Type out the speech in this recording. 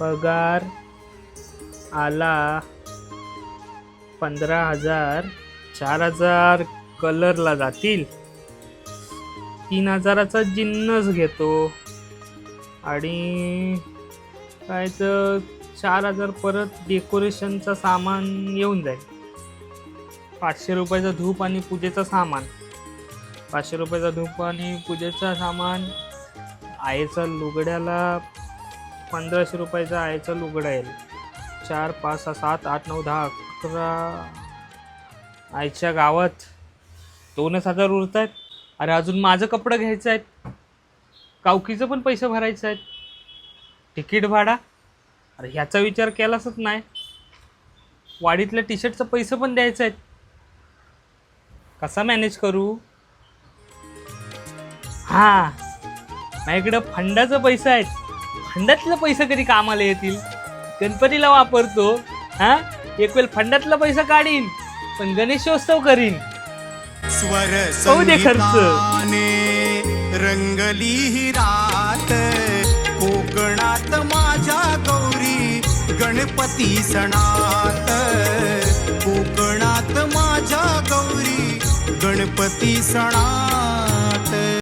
पगार आला पंधरा हजार चार हजार कलरला जातील. तीन हजाराचा जिन्नस घेतो. आणि काय तर चार हजार परत डेकोरेशनचं सामान येऊन जाईल. पाचशे रुपयाचा धूप आणि पूजेचं सामान. पाचशे रुपयाचा धूप आणि पूजेचं सामान. आईचा लुगड्याला पंधराशे रुपयाचा आईचा लुगडा येईल चार पाच सहा सात आठ नऊ दहा अकरा. आईच्या गावात दोनच हजार उरत आहेत अरे अजून माझं कपडं घ्यायचं आहेत. कावकीचं पण पैसे भरायचं आहेत. तिकीट भाडा. अरे ह्याचा विचार केलाच नाही. वाडीतल्या टी शर्टचं पैसे पण द्यायचं आहेत. कसा मॅनेज करू? हां. माझ्याकडं फंडाचं पैसा आहेत. फंडातलं पैसे कधी कामाला येतील? गणपतीला वापरतो हा? एक वेळ फंडातला पैसा काढीन पण गणेशोत्सव करीन. स्वर दे खर्च. संगीताने रंगली ही रात. कोकणात माझ्या गौरी गणपती सणात. कोकणात माझ्या गौरी गणपती सणात.